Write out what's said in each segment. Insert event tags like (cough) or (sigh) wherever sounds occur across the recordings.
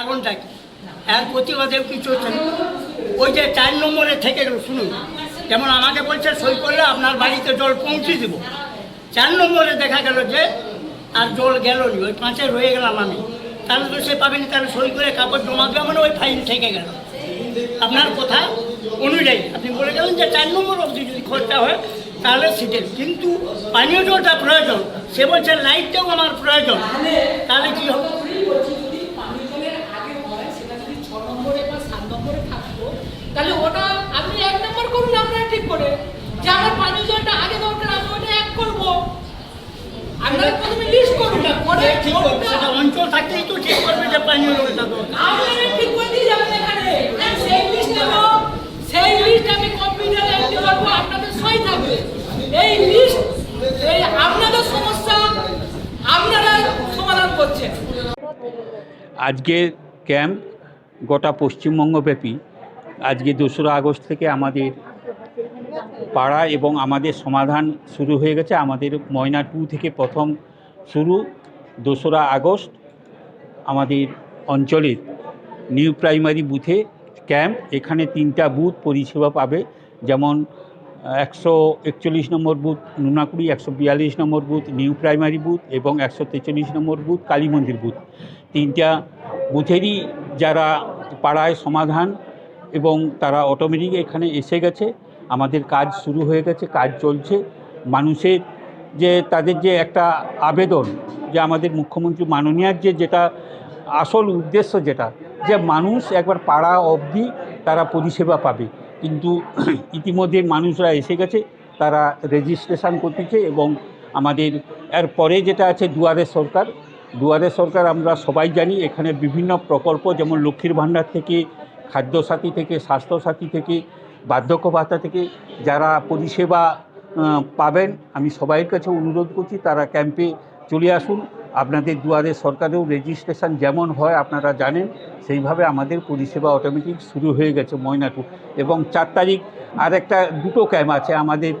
কারণটা কি এর প্রতিবাদেও কিছু হচ্ছে না। ওই যে চার নম্বরে থেকে গেল, শুনুন। যেমন আমাকে বলছে, সই করলে আপনার বাড়িতে জল পৌঁছে দেবো। চার নম্বরে দেখা গেল যে আর জল গেল নি, ওই পাঁচে রয়ে গেলাম আমি। তাহলে তো সে পাবেনি, তাহলে সই করে কাগজ জমা দেওয়া মানে ওই ফাইল থেকে গেল। আপনার কথা অনুযায়ী, আপনি বলে গেলেন যে চার নম্বর অবধি যদি খরচা হয়, তাহলে সিটের। কিন্তু পানীয় জলটা প্রয়োজন। সে বলছে, লাইটটাও আমার প্রয়োজন। তাহলে কি হবে যদি পানীয় জলের আগে হয় সেটা যদি ছ নম্বরে বা সাত নম্বরে থাকতো তাহলে ওটা আপনি এক নম্বর করুন আপনারা ঠিক করে। যে আমার পানীয় জলটা আগে দরকার আমি ওটা এক করব। আপনারা প্রথমে লিস্ট করুন। পরে ঠিক করবে সেটা অঞ্চল থাকতেই তো ঠিক করবে যে পানীয় জলটা দরকার আপনারা ঠিক করে দিয়ে যাবেন এখানে। সেই লিস্ট নেব। সেই লিস্ট আমি কম্পিউটারে এন্ট্রি করব আপনাদের সই থাকবে। এই লিস্ট এই আপনাদের সমস্যা আপনারা সমাধান করছেন। আজকের ক্যাম্প গোটা পশ্চিমবঙ্গব্যাপী আজকে দোসরা আগস্ট থেকে আমাদের পাড়া এবং আমাদের সমাধান শুরু হয়ে গেছে। আমাদের ময়না টু থেকে প্রথম শুরু দোসরা আগস্ট আমাদের অঞ্চলের নিউ প্রাইমারি বুথে ক্যাম্প। এখানে তিনটা বুথ পরিষেবা পাবে। যেমন, একশো একচল্লিশ নম্বর বুথ নুনাকুড়ি, একশো বিয়াল্লিশ নম্বর বুথ নিউ প্রাইমারি বুথ এবং একশো তেচল্লিশ নম্বর বুথ কালী মন্দির বুথ। তিনটা বুথেরই যারা পাড়ায় সমাধান এবং তারা অটোমেটিক এখানে এসে গেছে। আমাদের কাজ শুরু হয়ে গেছে, কাজ চলছে। মানুষের যে, তাদের যে একটা আবেদন, যে আমাদের মুখ্যমন্ত্রী মাননীয়ার যে, যেটা আসল উদ্দেশ্য যেটা, যে মানুষ একবার পাড়া অবধি তারা পরিষেবা পাবে। কিন্তু (clears throat) ইতিমধ্যে মানুষরা এসে গেছে, তারা রেজিস্ট্রেশন করতেছে এবং আমাদের, এর পরে যেটা আছে দুয়ারে সরকার দুয়ারে সরকার আমরা সবাই জানি, এখানে বিভিন্ন প্রকল্প, যেমন লক্ষ্মীর ভাণ্ডার থেকে খাদ্যসাথী থেকে, স্বাস্থ্যসাথী থেকে বার্ধক্য ভাতা থেকে যারা পরিষেবা পাবেন, আমি সবাইয়ের কাছে অনুরোধ করছি, তারা ক্যাম্পে চলে আসুন। আপনাদের দুয়ারে সরকারেও রেজিস্ট্রেশন যেমন হয় আপনারা জানেন, সেইভাবে আমাদের পরিষেবা অটোমেটিক শুরু হয়ে গেছে ময়নাটু এবং চার তারিখ আর একটা দুটো ক্যাম্প আছে আমাদের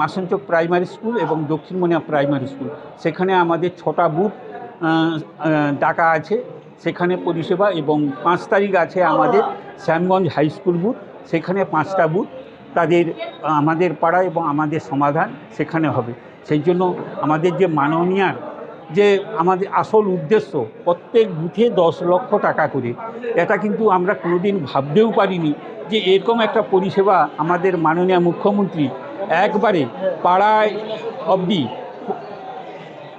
মাসনচক প্রাইমারি স্কুল এবং দক্ষিণ মনিয়া প্রাইমারি স্কুল। সেখানে আমাদের ছটা বুথ ডাকা আছে। সেখানে পরিষেবা এবং পাঁচ তারিখ আছে আমাদের শ্যামগঞ্জ হাই স্কুল বুথ, সেখানে পাঁচটা বুথ তাদের, আমাদের পাড়া এবং আমাদের সমাধান সেখানে হবে। সেই জন্য আমাদের যে মাননীয়ার যে আমাদের আসল উদ্দেশ্য প্রত্যেক বুথে দশ লক্ষ টাকা করে, এটা কিন্তু আমরা কোনোদিন ভাবতেও পারিনি যে এরকম একটা পরিষেবা আমাদের মাননীয় মুখ্যমন্ত্রী একবারে পাড়ায় অবধি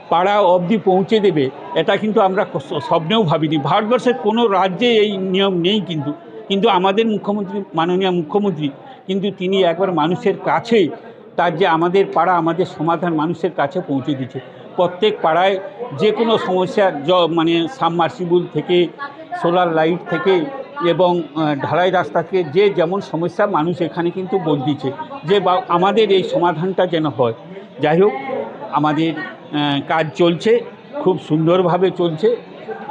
পাড়া অবধি পৌঁছে দেবে, এটা কিন্তু আমরা স্বপ্নেও ভাবিনি। ভারতবর্ষের কোনো রাজ্যে এই নিয়ম নেই কিন্তু। কিন্তু আমাদের মুখ্যমন্ত্রী, মাননীয় মুখ্যমন্ত্রী, কিন্তু তিনি একবার মানুষের কাছে, তার যে আমাদের পাড়া, আমাদের সমাধান মানুষের কাছে পৌঁছে দিচ্ছে প্রত্যেক পাড়ায় যে কোনো সমস্যা জ- মানে সাবমার্সিবল থেকে, সোলার লাইট থেকে এবং ঢালাই রাস্তা থেকে যে যেমন সমস্যা মানুষ এখানে কিন্তু বলদিছে যে বা, আমাদের এই সমাধানটা যেন হয়। যাই হোক, আমাদের কাজ চলছে, খুব সুন্দরভাবে চলছে।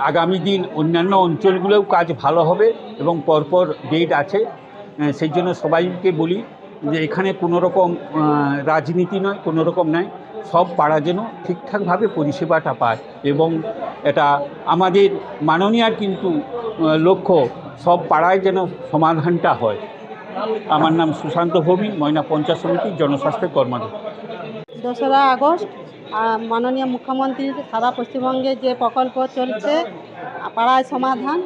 আগামী দিন অন্যান্য অঞ্চলগুলোও কাজ ভালো হবে এবং পরপর ডেট আছে। সেই জন্য সবাইকে বলি যে এখানে কোনো রকম রাজনীতি নয় কোনো রকম নয়। সব পাড়া যেন ঠিকঠাকভাবে পরিষেবাটা পায় এবং এটা আমাদের মাননীয়ার কিন্তু লক্ষ্য সব পাড়ায় যেন সমাধানটা হয়। আমার নাম সুশান্ত ভৌমিক, ময়না পঞ্চায়েত সমিতির জনস্বাস্থ্যের কর্মদক্ষ দোসরা আগস্ট মাননীয় মুখ্যমন্ত্রীর সারা পশ্চিমবঙ্গে যে প্রকল্প চলছে, পাড়ায় সমাধান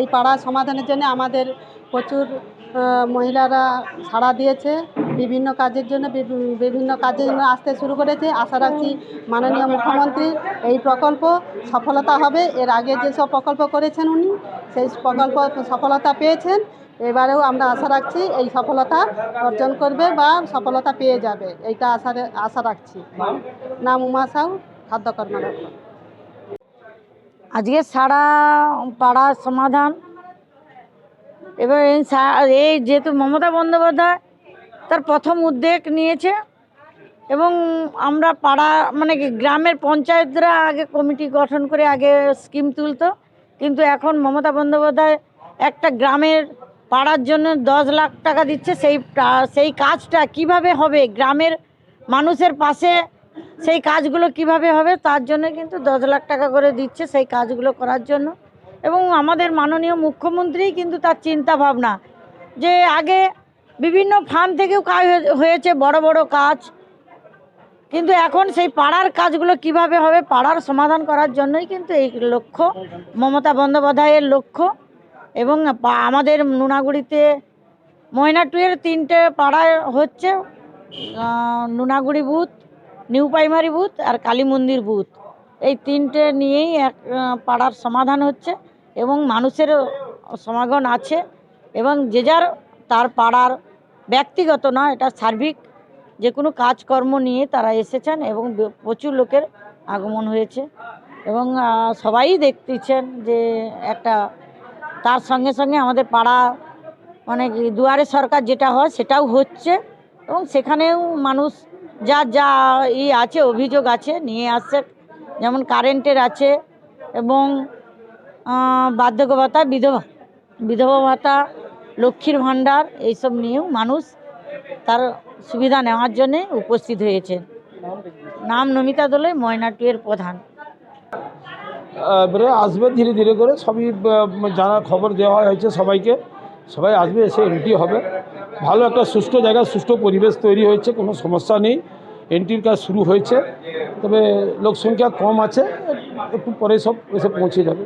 এই পাড়ায় সমাধানের জন্য আমাদের প্রচুর মহিলারা সাড়া দিয়েছে, বিভিন্ন কাজের জন্য বিভিন্ন কাজের জন্য আসতে শুরু করেছে। আশা রাখছি মাননীয় মুখ্যমন্ত্রী এই প্রকল্প সফলতা হবে। এর আগে যেসব প্রকল্প করেছেন উনি, সেই প্রকল্প সফলতা পেয়েছেন। এবারেও আমরা আশা রাখছি এই সফলতা অর্জন করবে বা সফলতা পেয়ে যাবে, এইটা আশা আশা রাখছি। নাম উমা সাউ, খাদ্য কর্মদক্ষ আজকে সারা পাড়ার সমাধান। এবার এই এই যেহেতু মমতা বন্দ্যোপাধ্যায় তার প্রথম উদ্যোগ নিয়েছে এবং আমরা পাড়া মানে গ্রামের পঞ্চায়েতরা আগে কমিটি গঠন করে আগে স্কিম তুলতো, কিন্তু এখন মমতা বন্দ্যোপাধ্যায় একটা গ্রামের পাড়ার জন্য দশ লাখ টাকা দিচ্ছে, সেই সেই কাজটা কীভাবে হবে? গ্রামের মানুষের পাশে সেই কাজগুলো কীভাবে হবে? তার জন্য কিন্তু দশ লাখ টাকা করে দিচ্ছে সেই কাজগুলো করার জন্য। এবং আমাদের মাননীয় মুখ্যমন্ত্রী কিন্তু তার চিন্তা ভাবনা যে আগে বিভিন্ন ফার্ম থেকেও কাজ হয়ে- হয়েছে, বড় বড় কাজ। কিন্তু এখন সেই পাড়ার কাজগুলো কীভাবে হবে? পাড়ার সমাধান করার জন্যই কিন্তু এই লক্ষ্য, মমতা বন্দ্যোপাধ্যায়ের লক্ষ্য। এবং আমাদের নুনাগুড়িতে ময়না টুয়ের তিনটে পাড়ায় হচ্ছে Nunaguri booth, new primary booth আর কালী মন্দির বুথ। এই তিনটে নিয়েই এক পাড়ার সমাধান হচ্ছে এবং মানুষের সমাগম আছে এবং যে যার তার পাড়ার ব্যক্তিগত না, এটা সার্বিক যে কোনো কাজকর্ম নিয়ে তারা এসেছেন এবং প্রচুর লোকের আগমন হয়েছে এবং সবাই দেখতেছেন যে একটা তার সঙ্গে সঙ্গে আমাদের পাড়া মানে দুয়ারে সরকার যেটা হয় সেটাও হচ্ছে এবং সেখানেও মানুষ যা যা ই আছে, অভিযোগ আছে, নিয়ে আসছে। যেমন কারেন্টের আছে এবং বার্ধক্য ভাতা বিধবা বিধবা ভাতা, লক্ষ্মীর ভাণ্ডার এইসব নিয়েও মানুষ তার সুবিধা নেওয়ার জন্যে উপস্থিত হয়েছে। নাম নমিতা দোলে ময়না টুয়ের প্রধান। এবারে আসবে ধীরে ধীরে করে। সবই জানা খবর দেওয়া হয়েছে সবাইকে। সবাই আসবে, এসে এন্ট্রি হবে। ভালো একটা সুষ্ঠু জায়গা সুষ্ঠু পরিবেশ তৈরি হয়েছে, কোনো সমস্যা নেই। এন্ট্রির কাজ শুরু হয়েছে। তবে লোকসংখ্যা কম আছে, একটু পরে সব এসে পৌঁছে যাবে।